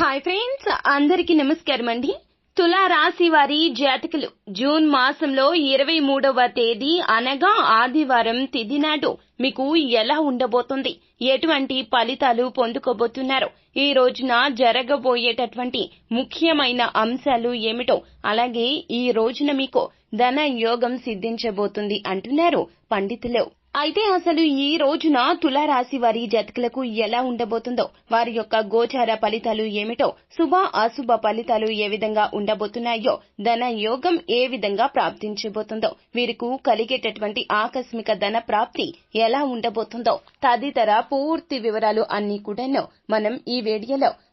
Hi friends అందరికి నమస్కారం అండి. తులా రాశి వారి జాతకులు జూన్ మాసంలో ఇరవై మూడవ తేదీ అనగా ఆదివారం తిథి నాడు మీకు ఎలా ఉండబోతుంది? ఎటువంటి ఫలితాలు పొందుకోబోతున్నారు? ఈ రోజున జరగబోయేటటువంటి ముఖ్యమైన అంశాలు ఏమిటో అలాగే ఈ రోజున మీకు ధన యోగం సిద్ధించబోతుంది అంటున్నారు పండితులు. అయితే అసలు ఈ రోజున తులారాశి వారి జతకులకు ఎలా ఉండబోతుందో వారి యొక్క గోచార ఫలితాలు ఏమిటో శుభ అశుభ ఫలితాలు ఏ విధంగా ఉండబోతున్నాయో ధన యోగం ఏ విధంగా ప్రాప్తించబోతుందో వీరికి కలిగేటటువంటి ఆకస్మిక ధన ప్రాప్తి ఎలా ఉండబోతుందో తదితర పూర్తి వివరాలు అన్ని కూడాను మనం ఈ వీడియోలో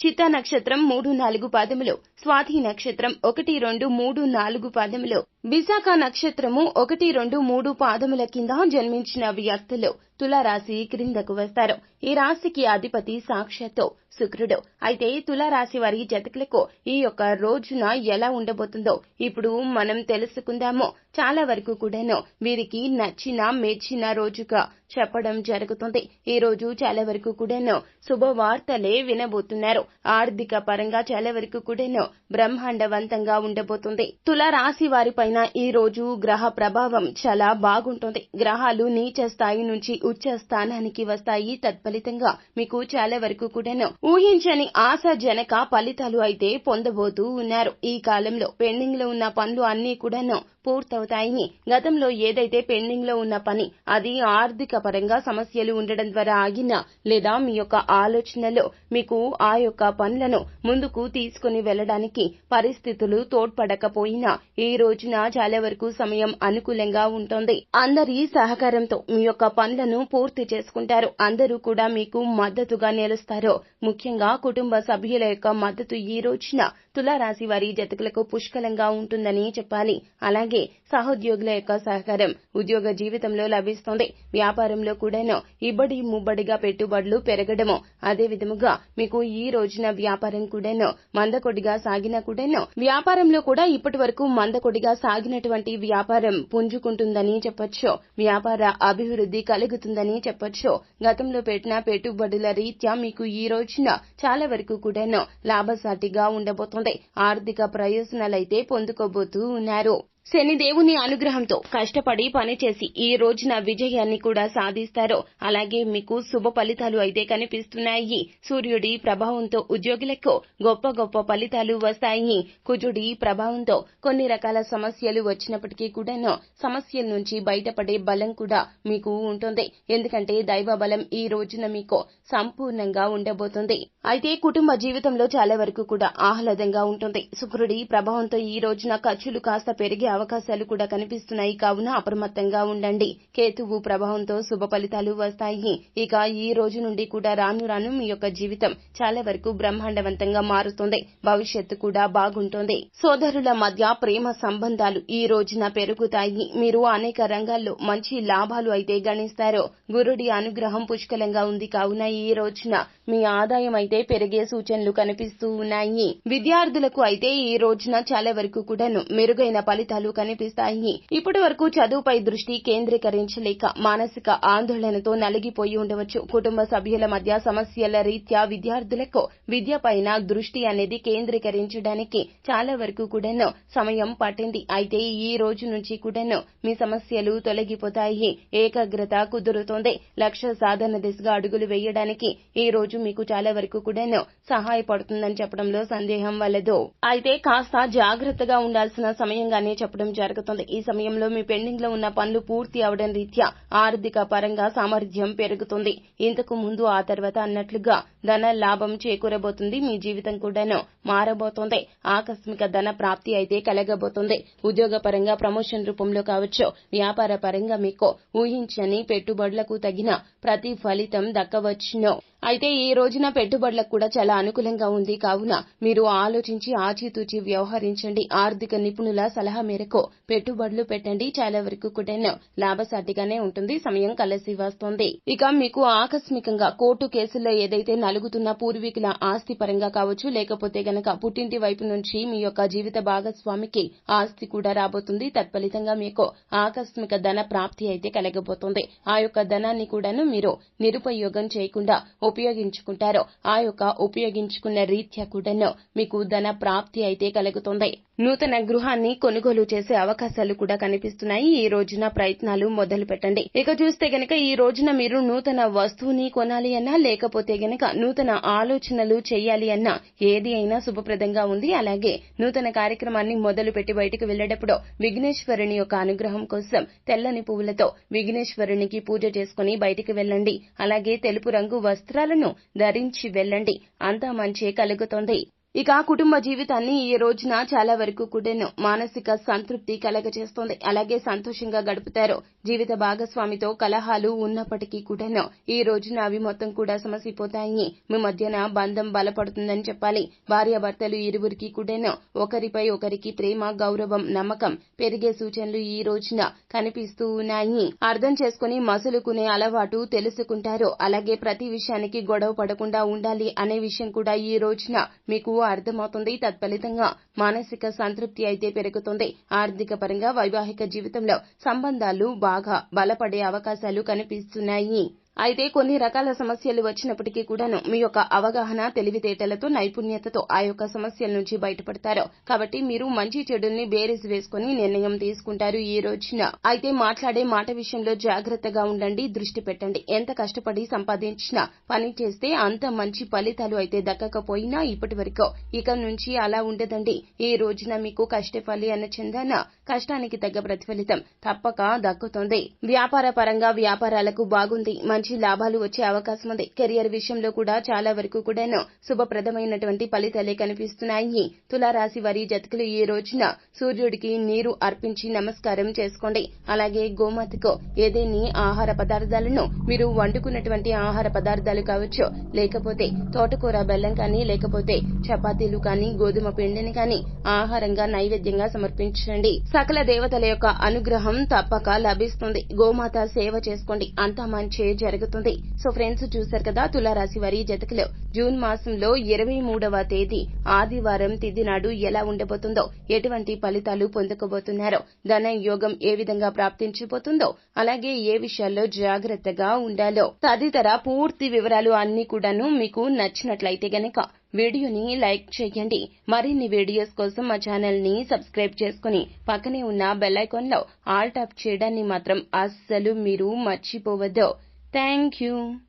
చిత్తా నక్షత్రం మూడు నాలుగు పాదములో స్వాతి నక్షత్రం ఒకటి రెండు మూడు నాలుగు పాదములో విశాఖ నక్షత్రము ఒకటి రెండు మూడు పాదముల కింద జన్మించిన వ్యక్తులు తులారాశి క్రిందకు వస్తారు. ఈ రాశికి అధిపతి సాక్షాత్తు శుక్రుడు. అయితే తులారాశి వారి జతకులకు ఈ యొక్క రోజున ఎలా ఉండబోతుందో ఇప్పుడు మనం తెలుసుకుందాము. చాలా వరకు కూడాను వీరికి నచ్చిన మెచ్చిన రోజుగా చెప్పడం జరుగుతుంది. ఈ రోజు చాలా వరకు కూడాను శుభవార్తలే వినబోతున్నారు. ఆర్థిక పరంగా చాలా వరకు కూడాను బ్రహ్మాండవంతంగా ఉండబోతుంది. తుల రాశి వారి పైన ఈ రోజు గ్రహ ప్రభావం చాలా బాగుంటుంది. గ్రహాలు నీచ స్థాయి నుంచి ఉచ్చ స్థానానికి వస్తాయి. తత్ఫలితంగా మీకు చాలా వరకు కూడాను ఊహించని ఆశాజనక ఫలితాలు అయితే పొందబోతూ ఉన్నారు. ఈ కాలంలో పెండింగ్లో ఉన్న పనులు అన్ని కూడాను పూర్తవుతాయని గతంలో ఏదైతే పెండింగ్లో ఉన్న పని అది ఆర్థిక పరంగా సమస్యలు ఉండడం ద్వారా ఆగిన లేదా మీ యొక్క ఆలోచనలో మీకు ఆ యొక్క పనులను ముందుకు తీసుకుని వెళ్ళడానికి పరిస్థితులు తోడ్పడకపోయినా ఈ రోజున చాలా వరకు సమయం అనుకూలంగా ఉంటుంది. అందరి సహకారంతో మీ యొక్క పనులను పూర్తి చేసుకుంటారు. అందరూ కూడా మీకు మద్దతుగా నిలుస్తారు. ముఖ్యంగా కుటుంబ సభ్యుల యొక్క మద్దతు ఈ రోజున తులారాశి వారి జతకులకు పుష్కలంగా ఉంటుందని చెప్పాలి. అలాగే సహోద్యోగుల యొక్క సహకారం ఉద్యోగ జీవితంలో లభిస్తుంది. వ్యాపారంలో కూడాను ఇబ్బడి ముబ్బడిగా పెట్టుబడులు పెరగడము. అదే విధముగా మీకు ఈ రోజున వ్యాపారం కూడాను మందకొడిగా సాగినా కూడాను వ్యాపారంలో కూడా ఇప్పటి వరకు మందకొడిగా సాగినటువంటి వ్యాపారం పుంజుకుంటుందని చెప్పొచ్చు. వ్యాపార అభివృద్ధి కలుగుతుందని చెప్పొచ్చు. గతంలో పెట్టిన పెట్టుబడుల రీత్యా మీకు ఈ రోజున చాలా వరకు కూడాను లాభసాటిగా ఉండబోతోంది. ఆర్థిక ప్రయోజనాలైతే పొందుకోబోతూ ఉన్నారు. శనిదేవుని అనుగ్రహంతో కష్టపడి పనిచేసి ఈ రోజున విజయాన్ని కూడా సాధిస్తారో అలాగే మీకు శుభ ఫలితాలు అయితే కనిపిస్తున్నాయి. సూర్యుడి ప్రభావంతో ఉద్యోగులకు గొప్ప గొప్ప ఫలితాలు వస్తాయి. కుజుడి ప్రభావంతో కొన్ని రకాల సమస్యలు వచ్చినప్పటికీ కూడాను సమస్యల నుంచి బయటపడే బలం కూడా మీకు ఉంటుంది. ఎందుకంటే దైవ బలం ఈ రోజున మీకు సంపూర్ణంగా ఉండబోతుంది. అయితే కుటుంబ జీవితంలో చాలా వరకు కూడా ఆహ్లాదంగా ఉంటుంది. శుక్రుడి ప్రభావంతో ఈ రోజున ఖర్చులు కాస్త పెరిగే అవకాశాలు కూడా కనిపిస్తున్నాయి. కావున అప్రమత్తంగా ఉండండి. కేతువు ప్రభావంతో శుభ ఫలితాలు వస్తాయి. ఇక ఈ రోజు నుండి కూడా రాను రాను మీ యొక్క జీవితం చాలా వరకు బ్రహ్మాండవంతంగా మారుతుంది. భవిష్యత్తు కూడా బాగుంటుంది. సోదరుల మధ్య ప్రేమ సంబంధాలు ఈ రోజున పెరుగుతాయి. మీరు అనేక రంగాల్లో మంచి లాభాలు అయితే గణిస్తారు. గురుడి అనుగ్రహం పుష్కలంగా ఉంది. కావున ఈ రోజున మీ ఆదాయం అయితే పెరిగే సూచనలు కనిపిస్తూ ఉన్నాయి. విద్యార్థులకు అయితే ఈ రోజున చాలా వరకు కూడాను మెరుగైన ఫలితాలు కనిపిస్తాయి. ఇప్పటి వరకు చదువుపై దృష్టి కేంద్రీకరించలేక మానసిక ఆందోళనతో నలిగిపోయి ఉండవచ్చు. కుటుంబ సభ్యుల మధ్య సమస్యల రీత్యా విద్యార్థులకు విద్యపైన దృష్టి అనేది కేంద్రీకరించడానికి చాలా వరకు కూడాను సమయం పట్టింది. అయితే ఈ రోజు నుంచి కూడాను మీ సమస్యలు తొలగిపోతాయి. ఏకాగ్రత కుదురుతోంది. లక్ష్య సాధన దిశగా అడుగులు వేయడానికి ఈ రోజు మీకు చాలా వరకు కూడాను సహాయపడుతుందని చెప్పడంలో సందేహం వలదు. అయితే కాస్త జాగ్రత్తగా ఉండాల్సిన సమయంగానే చెప్పడం జరుగుతుంది. ఈ సమయంలో మీ పెండింగ్లో ఉన్న పనులు పూర్తి అవడం రీత్యా ఆర్థిక పరంగా సామర్థ్యం పెరుగుతుంది. ఇంతకు ముందు ఆ తర్వాత అన్నట్లుగా ధన లాభం చేకూరబోతుంది. మీ జీవితం కూడాను మారబోతోంది. ఆకస్మిక ధన ప్రాప్తి అయితే కలగబోతుంది. ఉద్యోగ పరంగా ప్రమోషన్ రూపంలో కావచ్చు వ్యాపార పరంగా మీకు ఊహించని పెట్టుబడులకు తగిన ప్రతి ఫలితం దక్కవచ్చును. అయితే ఈ రోజున పెట్టుబడులకు కూడా చాలా అనుకూలంగా ఉంది. కావున మీరు ఆలోచించి ఆచితూచి వ్యవహరించండి. ఆర్థిక నిపుణుల సలహా మేరకు పెట్టుబడులు పెట్టండి. చాలా వరకు కూడా లాభసాటిగానే ఉంటుంది. సమయం కలిసి వస్తోంది. ఇక మీకు ఆకస్మికంగా కోర్టు కేసుల్లో ఏదైతే నలుగుతున్న పూర్వీకుల ఆస్తి పరంగా కావచ్చు లేకపోతే గనక పుట్టింటి వైపు నుంచి మీ యొక్క జీవిత భాగస్వామికి ఆస్తి కూడా రాబోతుంది. తత్ఫలితంగా మీకు ఆకస్మిక ధన ప్రాప్తి అయితే కలగబోతోంది. ఆ యొక్క ధనాన్ని కూడాను మీరు నిరుపయోగం చేయకుండా ఉపయోగించుకుంటారో ఆ యొక్క ఉపయోగించుకున్న రీత్యా కూడాను మీకు ధన ప్రాప్తి అయితే కలుగుతుంది. నూతన గృహాన్ని కొనుగోలు చేసే అవకాశాలు కూడా కనిపిస్తున్నాయి. ఈ రోజున ప్రయత్నాలు మొదలు పెట్టండి ఇక చూస్తే గనక ఈ రోజున మీరు నూతన వస్తువుని కొనాలి అన్నా లేకపోతే గనక నూతన ఆలోచనలు చేయాలి అన్నా ఏది అయినా శుభప్రదంగా ఉంది. అలాగే నూతన కార్యక్రమాన్ని మొదలు పెట్టి బయటకు వెళ్ళేటప్పుడు విఘ్నేశ్వరుని యొక్క అనుగ్రహం కోసం తెల్లని పువ్వులతో విఘ్నేశ్వరునికి పూజ చేసుకుని బయటికి వెళ్ళండి. అలాగే తెలుపు రంగు వస్త్రాలను ధరించి వెళ్ళండి. అంతా మంచి కలుగుతోంది. ఇక కుటుంబ జీవితాన్ని ఈ రోజున చాలా వరకు కూడాను మానసిక సంతృప్తి కలగజేస్తోంది. అలాగే సంతోషంగా గడుపుతారు. జీవిత భాగస్వామితో కలహాలు ఉన్నప్పటికీ కూడాను ఈ రోజున అవి మొత్తం కూడా సమసిపోతాయి. మీ మధ్యన బంధం బలపడుతుందని చెప్పాలి. భార్యాభర్తలు ఇరువురికి కూడాను ఒకరిపై ఒకరికి ప్రేమ గౌరవం నమ్మకం పెరిగే సూచనలు ఈ రోజున కనిపిస్తూ ఉన్నాయి. అర్థం చేసుకుని మసులుకునే అలవాటు తెలుసుకుంటారు. అలాగే ప్రతి విషయానికి గొడవ పడకుండా ఉండాలి అనే విషయం కూడా ఈ రోజున మీకు అర్థమవుతుంది. తత్ఫలితంగా మానసిక సంతృప్తి అయితే పెరుగుతుంది. ఆర్థిక పరంగా వైవాహిక జీవితంలో సంబంధాలు బాగా బలపడే అవకాశాలు కనిపిస్తున్నాయి. అయితే కొన్ని రకాల సమస్యలు వచ్చినప్పటికీ కూడాను మీ యొక్క అవగాహన తెలివితేటలతో నైపుణ్యతతో ఆ యొక్క సమస్యల నుంచి బయటపడతారు. కాబట్టి మీరు మంచి చెడుల్ని బేరీజ్ వేసుకుని నిర్ణయం తీసుకుంటారు ఈ రోజున. అయితే మాట్లాడే మాట విషయంలో జాగ్రత్తగా ఉండండి దృష్టి పెట్టండి. ఎంత కష్టపడి సంపాదించినా పని చేస్తే అంత మంచి ఫలితాలు అయితే దక్కకపోయినా ఇప్పటి వరకు ఇక నుంచి అలా ఉండదండి. ఈ రోజున మీకు కష్టఫలి అన్న చందాన కష్టానికి తగ్గ ప్రతిఫలితం తప్పక దక్కుతుంది. వ్యాపార పరంగా వ్యాపారాలకు బాగుంది. మంచి లాభాలు వచ్చే అవకాశం ఉంది. కెరియర్ విషయంలో కూడా చాలా వరకు కూడాను శుభప్రదమైనటువంటి ఫలితాలే కనిపిస్తున్నాయి. తులారాశి వారి జతకులు ఈ రోజున సూర్యుడికి నీరు అర్పించి నమస్కారం చేసుకోండి. అలాగే గోమాతకు ఏదేని ఆహార పదార్థాలను మీరు వండుకున్నటువంటి ఆహార పదార్థాలు కావచ్చు లేకపోతే తోటకూర బెల్లం కానీ లేకపోతే చపాతీలు కానీ గోధుమ పిండిని కానీ ఆహారంగా నైవేద్యంగా సమర్పించండి. సకల దేవతల యొక్క అనుగ్రహం తప్పక లభిస్తుంది. గోమాత సేవ చేసుకోండి. అంతా మంచి జరుగుతుంది సో ఫ్రెండ్స్ చూశారు కదా తులారాశి వారి జతకులు. జూన్ మాసంలో ఇరవై మూడవ తేదీ ఆదివారం తిథి నాడు ఎలా ఉండబోతుందో ఎటువంటి ఫలితాలు పొందుకోబోతున్నారో ధన యోగం ఏ విధంగా ప్రాప్తించబోతుందో అలాగే ఏ విషయాల్లో జాగ్రత్తగా ఉండాలో తదితర పూర్తి వివరాలు అన్ని కూడాను మీకు నచ్చినట్లయితే గనక వీడియోని లైక్ చేయండి. మరిన్ని వీడియోస్ కోసం మా ఛానల్ని సబ్స్క్రైబ్ చేసుకుని పక్కనే ఉన్న బెల్ ఐకాన్లో ఆల్ టాప్ చేయడాన్ని మాత్రం అస్సలు మీరు మర్చిపోవద్దు. Thank you.